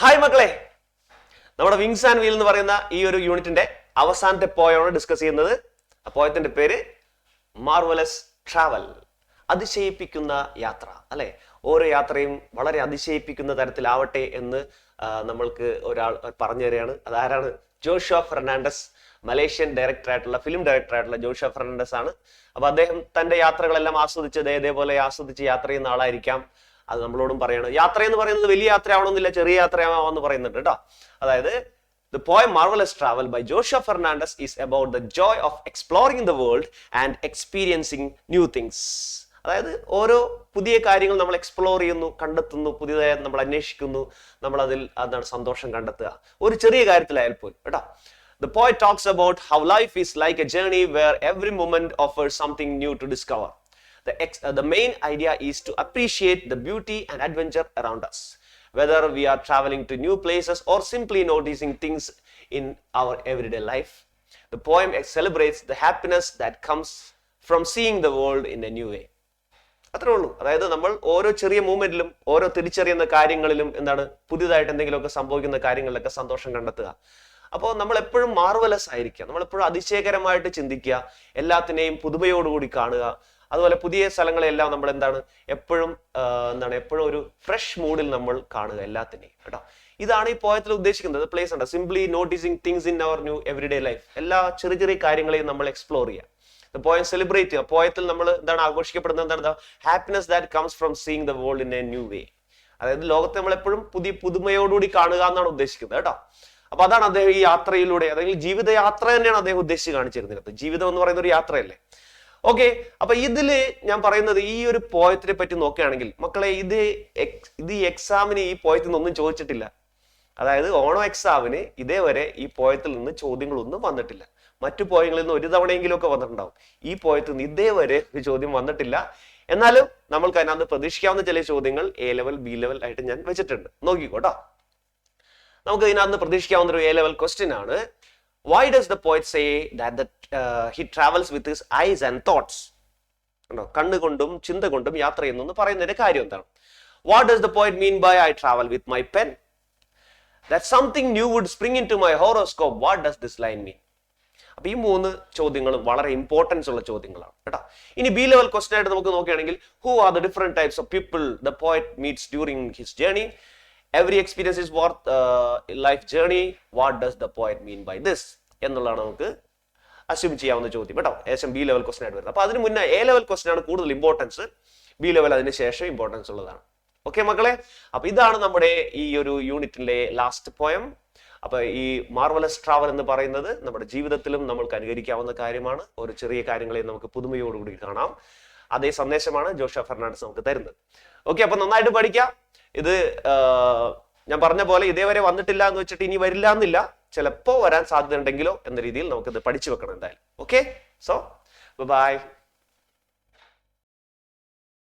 Hi മക്കളെ. നമ്മുടെ wings and wheel എന്ന് പറയുന്ന ഈ ഒരു യൂണിറ്റിന്റെ അവസാനത്തെ പോയാണ് ഡിസ്കസ് ചെയ്യുന്നത്. ആ പോയത്തിന്റെ പേര് മാർവലസ് ട്രാവൽ അതിശയിപ്പിക്കുന്ന യാത്ര അല്ലെ? ഓരോ യാത്രയും വളരെ അതിശയിപ്പിക്കുന്ന തരത്തിലാവട്ടെ എന്ന് നമ്മൾക്ക് ഒരാൾ പറഞ്ഞു തരികയാണ്. അതാരാണ്? ജോഷ ഫെർണാണ്ടസ് മലേഷ്യൻ ഡയറക്ടർ ആയിട്ടുള്ള ഫിലിം ഡയറക്ടർ ആയിട്ടുള്ള ജോഷ ഫെർണാണ്ടസ് ആണ്. അപ്പൊ അദ്ദേഹം തന്റെ യാത്രകളെല്ലാം ആസ്വദിച്ച് ദേ ഇതേപോലെ ആസ്വദിച്ച് യാത്ര ചെയ്യുന്ന ആളായിരിക്കാം. അത് നമ്മളോടും പറയണം. യാത്ര എന്ന് പറയുന്നത് വലിയ യാത്ര യാത്രയാവണമെന്നില്ല ചെറിയ യാത്രയാവാമെന്ന് പറയുന്നുണ്ട് കേട്ടോ. അതായത് the poem marvellous travel by Josha Fernandez is about the joy of exploring the world and experiencing new things അതായത് ഓരോ പുതിയ കാര്യങ്ങൾ നമ്മൾ എക്സ്പ്ലോർ ചെയ്യുന്നു കണ്ടെത്തുന്നു പുതിയതായി നമ്മൾ അന്വേഷിക്കുന്നു നമ്മൾ അതിൽ അതാണ് സന്തോഷം കണ്ടെത്തുക. ഒരു ചെറിയ കാര്യത്തിലായാൽ പോലും കേട്ടോ. The poem talks about how life is like a journey where every moment offers something new to discover. The, ex- uh, the main idea is to appreciate the beauty and adventure around us, whether we are traveling to new places or simply noticing things in our everyday life. The poem celebrates the happiness that comes from seeing the world in a new way. അത്രേ ഉള്ളൂ അതായത് നമ്മൾ ഓരോ ചെറിയ മൂവ്മെന്റിലും ഓരോ തിരിച്ചറിയുന്ന കാര്യങ്ങളിലും എന്താണ് പുതിയതായിട്ട് എന്തെങ്കിലുമൊക്കെ സംഭവിക്കുന്ന കാര്യങ്ങളിലൊക്കെ സന്തോഷം കണ്ടെത്തുക അപ്പോൾ നമ്മൾ എപ്പോഴും മാർവലസ് ആയിരിക്കുക നമ്മൾ എപ്പോഴും അതിശയകരമായിട്ട് ചിന്തിക്കുക എല്ലാത്തിനെയും പുതുമയോടുകൂടി കാണുക അതുപോലെ പുതിയ സ്ഥലങ്ങളെല്ലാം നമ്മൾ എന്താണ് എപ്പോഴും എന്താണ് എപ്പോഴും ഒരു ഫ്രഷ് മൂഡിൽ നമ്മൾ കാണുക എല്ലാത്തിനെയും കേട്ടോ. ഇതാണ് ഈ പോയത്തിൽ ഉദ്ദേശിക്കുന്നത്. പ്ലേസ് ഉണ്ട്. Simply noticing things in our new everyday life എല്ലാ ചെറിയ ചെറിയ കാര്യങ്ങളെയും നമ്മൾ എക്സ്പ്ലോർ ചെയ്യുക പോയം സെലിബ്രേറ്റ് ചെയ്യുക. പോയത്തിൽ നമ്മൾ എന്താണ് ആഘോഷിക്കപ്പെടുന്നത്? എന്താണ് happiness that comes from seeing the world in a new way അതായത് ലോകത്തെ നമ്മൾ എപ്പോഴും പുതിയ പുതുമയോടുകൂടി കാണുക എന്നാണ് ഉദ്ദേശിക്കുന്നത് കേട്ടോ. അപ്പൊ അതാണ് അദ്ദേഹം ഈ യാത്രയിലൂടെ അല്ലെങ്കിൽ ജീവിതയാത്ര തന്നെയാണ് അദ്ദേഹം ഉദ്ദേശിച്ച് കാണിച്ചിരുന്നത്. ജീവിതം എന്ന് പറയുന്ന ഒരു യാത്രയല്ലേ? ഓക്കെ അപ്പൊ ഇതിൽ ഞാൻ പറയുന്നത് ഈ ഒരു പോയത്തിനെ പറ്റി നോക്കുകയാണെങ്കിൽ മക്കളെ ഇത് ഇത് ഈ എക്സാമിന് ഈ പോയത്തിൽ നിന്നൊന്നും ചോദിച്ചിട്ടില്ല. അതായത് ഓണോ എക്സാമിന് ഇതേവരെ ഈ പോയത്തിൽ നിന്ന് ചോദ്യങ്ങളൊന്നും വന്നിട്ടില്ല. മറ്റു പോയങ്ങളിൽ നിന്ന് ഒരു തവണയെങ്കിലും ഒക്കെ വന്നിട്ടുണ്ടാവും. ഈ പോയത്തിൽ നിന്ന് ഇതേവരെ ഒരു ചോദ്യം വന്നിട്ടില്ല. എന്നാലും നമ്മൾക്ക് അതിനകത്ത് പ്രതീക്ഷിക്കാവുന്ന ചില ചോദ്യങ്ങൾ എ ലെവൽ ബി ലെവൽ ആയിട്ട് ഞാൻ വെച്ചിട്ടുണ്ട്. നോക്കിക്കോട്ടോ നമുക്ക് ഇതിനകത്ത് പ്രതീക്ഷിക്കാവുന്ന ഒരു എ ലെവൽ ക്വസ്റ്റ്യൻ ആണ്. Why does the poet say that he travels with his eyes and thoughts ഉണ്ടോ? കണ്ണുകൊണ്ടും ചിന്ത കൊണ്ടും യാത്ര ചെയ്യുന്നു എന്ന് പറയുന്നതിന്റെ കാര്യം എന്താണ്? What does the point mean by I travel with my pen that something new would spring into my horoscope what does this line mean അപ്പൊ ഈ മൂന്ന് ചോദ്യങ്ങളും വളരെ ഇമ്പോർട്ടൻസ് ഉള്ള ചോദ്യങ്ങളാണ് കേട്ടോ. ഇനി ബി ലെവൽ ക്വസ്റ്റൻ ആയിട്ട് നമുക്ക് നോക്കുകയാണെങ്കിൽ who are the different types of people the poet meets during his journey every experience is worth life journey what does the point mean by this എന്നുള്ളതാണ് നമുക്ക് അസ്യൂം ചെയ്യാവുന്ന ചോദ്യം കേട്ടോ. ഏകദേശം ബി ലെവൽ ക്വസ്റ്റൻ ആയിട്ട് വരുന്നത്. അപ്പൊ അതിന് മുന്നേ എ ലെവൽ ക്വസ്റ്റൻ ആണ് കൂടുതൽ ഇമ്പോർട്ടൻസ് ബി ലെവൽ അതിന് ശേഷം ഇമ്പോർട്ടൻസ് ഉള്ളതാണ്. ഓക്കെ മക്കളെ? അപ്പൊ ഇതാണ് നമ്മുടെ ഈ ഒരു യൂണിറ്റിലെ ലാസ്റ്റ് പോയം അപ്പൊ ഈ മാർവലസ് ട്രാവൽ എന്ന് പറയുന്നത് നമ്മുടെ ജീവിതത്തിലും നമ്മൾക്ക് അനുകരിക്കാവുന്ന കാര്യമാണ്. ഒരു ചെറിയ കാര്യങ്ങളെ നമുക്ക് പുതുമയോടുകൂടി കാണാം. അതേ സന്ദേശമാണ് ജോഷ ഫെർണാണ്ടസ് നമുക്ക് തരുന്നത്. ഓക്കെ അപ്പൊ നന്നായിട്ട് പഠിക്കാം. ഇത് ഞാൻ പറഞ്ഞ പോലെ ഇതേവരെ വന്നിട്ടില്ല എന്ന് വെച്ചിട്ട് ഇനി വരില്ല എന്നില്ല ചിലപ്പോ വരാൻ സാധ്യത ഉണ്ടെങ്കിലോ എന്ന രീതിയിൽ നമുക്കിത് പഠിച്ചു വെക്കണം എന്തായാലും. Okay so by